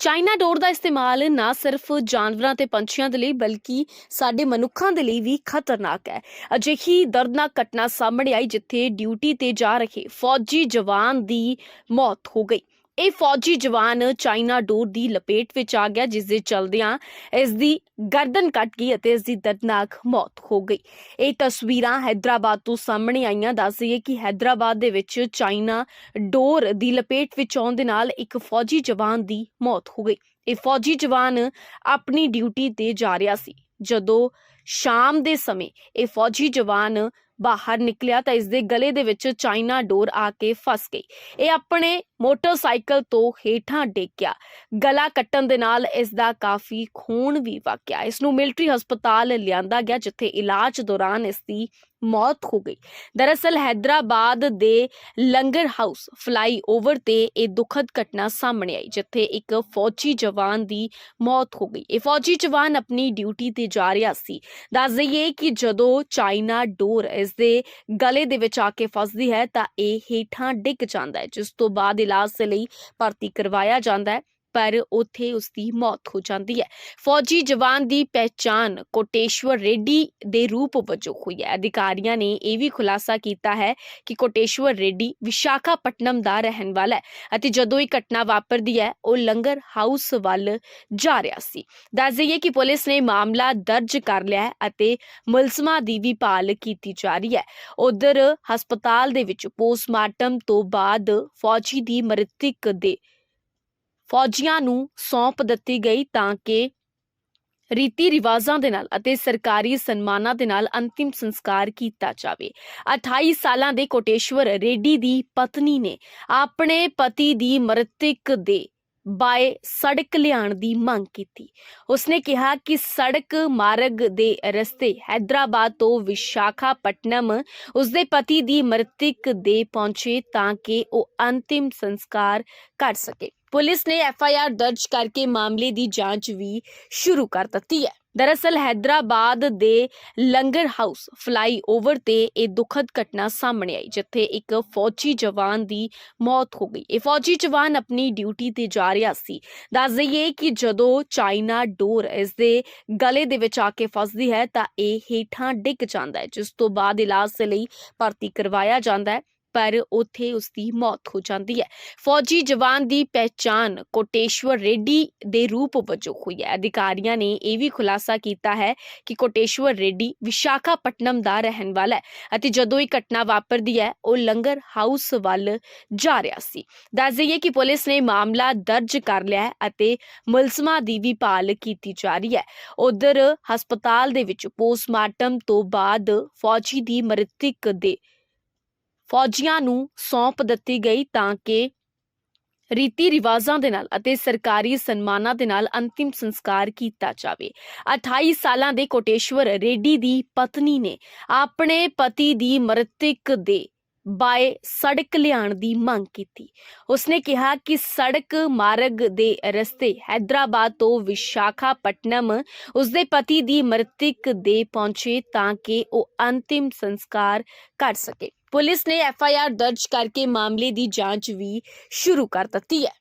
China ਡੋਰ ਦਾ ਇਸਤੇਮਾਲ ਨਾ ਸਿਰਫ ਜਾਨਵਰਾਂ ਤੇ ਪੰਛੀਆਂ ਦੇ ਲਈ, ਬਲਕਿ ਸਾਡੇ ਮਨੁੱਖਾਂ ਦੇ ਲਈ ਵੀ ਖਤਰਨਾਕ ਹੈ। ਅਜਿਹੀ ਦਰਦਨਾਕ ਘਟਨਾ ਸਾਹਮਣੇ ਆਈ, ਜਿੱਥੇ ਡਿਊਟੀ ਤੇ ਜਾ ਰਹੇ ਫੌਜੀ ਜਵਾਨ ਦੀ ਮੌਤ ਹੋ ਗਈ। ਇਹ ਫੌਜੀ ਜਵਾਨ ਚਾਈਨਾ ਡੋਰ ਦੀ ਲਪੇਟ ਵਿੱਚ ਆ ਗਿਆ, ਜਿਸ ਦੇ ਚਲਦਿਆਂ ਇਸ ਦੀ ਗਰਦਨ ਕੱਟ ਗਈ ਅਤੇ ਇਸ ਦੀ ਦਰਦਨਾਕ ਮੌਤ ਹੋ ਗਈ। ਇਹ ਤਸਵੀਰਾਂ ਹైదరాబాద్ ਤੋਂ ਸਾਹਮਣੇ ਆਈਆਂ ਦੱਸ ਰਹੀ ਹੈ ਕਿ ਹైదరాబాద్ ਦੇ ਵਿੱਚ ਚਾਈਨਾ ਡੋਰ ਦੀ ਲਪੇਟ ਵਿੱਚ ਆਉਣ ਦੇ ਨਾਲ ਇੱਕ ਫੌਜੀ ਜਵਾਨ ਦੀ ਮੌਤ ਹੋ ਗਈ। ਇਹ ਫੌਜੀ ਜਵਾਨ ਆਪਣੀ ਡਿਊਟੀ ਤੇ ਜਾ ਰਿਹਾ ਸੀ। ਜਦੋਂ ਸ਼ਾਮ ਦੇ ਸਮੇਂ ਇਹ ਫੌਜੀ ਜਵਾਨ ਬਾਹਰ ਨਿਕਲਿਆ ਤਾਂ ਇਸ ਦੇ ਗਲੇ ਦੇ ਵਿੱਚ ਚਾਈਨਾ ਡੋਰ ਆ ਕੇ ਫਸ ਗਈ। ਇਹ ਆਪਣੇ ਮੋਟਰਸਾਈਕਲ ਤੋਂ ਹੇਠਾਂ ਡਿੱਗ ਗਿਆ ਗਲਾ ਕੱਟਣ ਦੇ ਨਾਲ ਇਸ ਦਾ ਕਾਫੀ ਖੂਨ ਵੀ ਵਗਿਆ ਇਸ ਨੂੰ ਮਿਲਟਰੀ ਹਸਪਤਾਲ ਲਿਆਂਦਾ ਗਿਆ, ਜਿੱਥੇ ਇਲਾਜ ਦੌਰਾਨ ਇਸ ਦੀ ਮੌਤ ਹੋ ਗਈ। ਦਰਅਸਲ ਹైదరాబాద్ ਦੇ ਲੰਗਰ ਹਾਊਸ ਫਲਾਈਓਵਰ ਤੇ ਇਹ ਦੁਖਦ ਘਟਨਾ ਸਾਹਮਣੇ ਆਈ, ਜਿੱਥੇ ਇੱਕ ਫੌਜੀ ਜਵਾਨ ਦੀ ਮੌਤ ਹੋ ਗਈ। ਇਹ ਫੌਜੀ ਜਵਾਨ ਆਪਣੀ ਡਿਊਟੀ ਤੇ ਜਾ ਰਿਹਾ ਸੀ। ਦੱਸ ਦਈਏ ਕਿ ਜਦੋਂ ਚਾਈਨਾ ਡੋਰ ਇਸ ਦੇ ਗਲੇ ਦੇ ਵਿੱਚ ਆ ਕੇ ਫਸਦੀ ਹੈ ਤਾਂ ਇਹ ਹੇਠਾਂ ਡਿੱਗ ਜਾਂਦਾ ਹੈ, ਜਿਸ ਤੋਂ ਬਾਅਦ ਇਲਾਜ ਲਈ ਭਰਤੀ ਕਰਵਾਇਆ ਜਾਂਦਾ ਹੈ। ਪਰ ਉੱਥੇ ਉਸ ਦੀ ਮੌਤ ਹੋ ਜਾਂਦੀ ਹੈ। ਫੌਜੀ ਜਵਾਨ ਦੀ ਪਹਿਚਾਣ ਕੋਟੇਸ਼ਵਰ ਰੈਡੀ ਦੇ ਰੂਪ ਵਜੋਂ ਹੋਈ ਹੈ। ਅਧਿਕਾਰੀਆਂ ਨੇ ਇਹ ਵੀ ਖੁਲਾਸਾ ਕੀਤਾ ਹੈ ਕਿ ਕੋਟੇਸ਼ਵਰ ਰੈਡੀ ਵਿਸ਼ਾਖਾਪਟਨਮ ਦਾ ਰਹਿਣ ਵਾਲਾ ਹੈ ਅਤੇ ਜਦੋਂ ਇਹ ਘਟਨਾ ਵਾਪਰਦੀ ਹੈ, ਉਹ ਲੰਗਰ ਹਾਊਸ ਵੱਲ ਜਾ ਰਿਹਾ ਸੀ। ਦੱਸ ਦਈਏ ਕਿ ਪੁਲਿਸ ਨੇ ਮਾਮਲਾ ਦਰਜ ਕਰ ਲਿਆ ਹੈ ਅਤੇ ਮੁਲਜ਼ਮਾਂ ਦੀ ਵੀ ਭਾਲ ਕੀਤੀ ਜਾ ਰਹੀ ਹੈ। ਉਧਰ ਹਸਪਤਾਲ ਦੇ ਵਿੱਚ ਪੋਸਟਮਾਰਟਮ ਤੋਂ ਬਾਅਦ ਫੌਜੀ ਦੀ ਮ੍ਰਿਤਕ ਦੇ ਫੌਜੀਆਂ ਨੂੰ ਸੌਂਪ ਦਿੱਤੀ ਗਈ ਤਾਂ ਕਿ ਰੀਤੀ ਰਿਵਾਜ਼ਾਂ ਦੇ ਨਾਲ ਅਤੇ ਸਰਕਾਰੀ ਸਨਮਾਨਾਂ ਦੇ ਨਾਲ ਅੰਤਿਮ ਸੰਸਕਾਰ ਕੀਤਾ ਜਾਵੇ। 28 ਸਾਲਾਂ ਦੇ ਕੋਟੇਸ਼ਵਰ ਰੇਡੀ ਦੀ ਪਤਨੀ ਨੇ ਆਪਣੇ ਪਤੀ ਦੀ ਮ੍ਰਿਤਕ ਦੇ ਬਾਏ ਸੜਕ ਲਿਆਉਣ ਦੀ ਮੰਗ ਕੀਤੀ। ਉਸਨੇ ਕਿਹਾ ਕਿ ਸੜਕ ਮਾਰਗ ਦੇ ਰਸਤੇ ਹైదరాబాద్ ਤੋਂ ਵਿਸ਼ਾਖਾਪਟਨਮ ਉਸਦੇ ਪਤੀ ਦੀ ਮ੍ਰਿਤਕ ਦੇ ਪਹੁੰਚੇ ਤਾਂ ਕਿ ਉਹ ਅੰਤਿਮ ਸੰਸਕਾਰ ਕਰ ਸਕੇ। ਪੁਲਿਸ ਨੇ ਐਫ ਆਈ ਆਰ ਦਰਜ ਕਰਕੇ ਮਾਮਲੇ ਦੀ ਜਾਂਚ ਵੀ ਸ਼ੁਰੂ ਕਰ ਦਿੱਤੀ ਹੈ। ਦਰਅਸਲ ਹైదరాబాద్ ਦੇ ਲੰਗਰ ਹਾਊਸ ਫਲਾਈਓਵਰ ਤੇ ਇਹ ਦੁਖਦ ਘਟਨਾ ਸਾਹਮਣੇ ਆਈ, ਜਿੱਥੇ ਇੱਕ ਫੌਜੀ ਜਵਾਨ ਦੀ ਮੌਤ ਹੋ ਗਈ। ਇਹ ਫੌਜੀ ਜਵਾਨ ਆਪਣੀ ਡਿਊਟੀ ਤੇ ਜਾ ਰਿਹਾ ਸੀ। ਦੱਸ ਦਈਏ ਕਿ ਜਦੋਂ ਚਾਈਨਾ ਡੋਰ ਇਸ ਦੇ ਗਲੇ ਦੇ ਵਿੱਚ ਆ ਕੇ ਫਸਦੀ ਹੈ, ਤਾਂ ਇਹ ਹੇਠਾਂ ਡਿੱਗ ਜਾਂਦਾ ਹੈ, ਜਿਸ ਤੋਂ ਬਾਅਦ ਇਲਾਜ ਲਈ ਭਰਤੀ ਕਰਵਾਇਆ ਜਾਂਦਾ ਹੈ। ਪਰ ਉੱਥੇ ਉਸ ਦੀ ਮੌਤ ਹੋ ਜਾਂਦੀ ਹੈ। ਫੌਜੀ ਜਵਾਨ ਦੀ ਪਹਿਚਾਣ ਕੋਟੇਸ਼ਵਰ ਰੈਡੀ ਦੇ ਰੂਪ ਵਜੋਂ ਹੋਈ ਹੈ। ਅਧਿਕਾਰੀਆਂ ਨੇ ਇਹ ਵੀ ਖੁਲਾਸਾ ਕੀਤਾ ਹੈ ਕਿ ਕੋਟੇਸ਼ਵਰ ਰੈਡੀ ਵਿਸ਼ਾਖਾਪਟਨਮ ਦਾ ਰਹਿਣ ਵਾਲਾ ਹੈ ਅਤੇ ਜਦੋਂ ਇਹ ਘਟਨਾ ਵਾਪਰਦੀ ਹੈ, ਉਹ ਲੰਗਰ ਹਾਊਸ ਵੱਲ ਜਾ ਰਿਹਾ ਸੀ। ਦੱਸ ਦਈਏ ਕਿ ਪੁਲਿਸ ਨੇ ਮਾਮਲਾ ਦਰਜ ਕਰ ਲਿਆ ਹੈ ਅਤੇ ਮੁਲਜ਼ਮਾਂ ਦੀ ਵੀ ਭਾਲ ਕੀਤੀ ਜਾ ਰਹੀ ਹੈ। ਉਧਰ ਹਸਪਤਾਲ ਦੇ ਵਿੱਚ ਪੋਸਟਮਾਰਟਮ ਤੋਂ ਬਾਅਦ ਫੌਜੀ ਦੀ ਮ੍ਰਿਤਕ ਦੇ ਫੌਜੀਆਂ ਨੂੰ ਸੌਂਪ ਦਿੱਤੀ ਗਈ ਤਾਂ ਕਿ ਰੀਤੀ ਰਿਵਾਜ਼ਾਂ ਦੇ ਨਾਲ ਅਤੇ ਸਰਕਾਰੀ ਸਨਮਾਨਾਂ ਦੇ ਨਾਲ ਅੰਤਿਮ ਸੰਸਕਾਰ ਕੀਤਾ ਜਾਵੇ। 28 ਸਾਲਾਂ ਦੇ ਕੋਟੇਸ਼ਵਰ ਰੇਡੀ ਦੀ ਪਤਨੀ ਨੇ ਆਪਣੇ ਪਤੀ ਦੀ ਮ੍ਰਿਤਕ ਦੇ ਬਾਏ ਸੜਕ ਲਿਆਉਣ ਦੀ ਮੰਗ ਕੀਤੀ। ਉਸਨੇ ਕਿਹਾ ਕਿ ਸੜਕ ਮਾਰਗ ਦੇ ਰਸਤੇ ਹైదరాబాద్ ਤੋਂ ਵਿਸ਼ਾਖਾਪਟਨਮ ਉਸਦੇ ਪਤੀ ਦੀ ਮ੍ਰਿਤਕ ਦੇ ਪਹੁੰਚੇ ਤਾਂ ਕਿ ਉਹ ਅੰਤਿਮ ਸੰਸਕਾਰ ਕਰ ਸਕੇ। ਪੁਲਿਸ ਨੇ ਐਫ ਆਈ ਆਰ ਦਰਜ ਕਰਕੇ ਮਾਮਲੇ ਦੀ ਜਾਂਚ ਵੀ ਸ਼ੁਰੂ ਕਰ ਦਿੱਤੀ ਹੈ।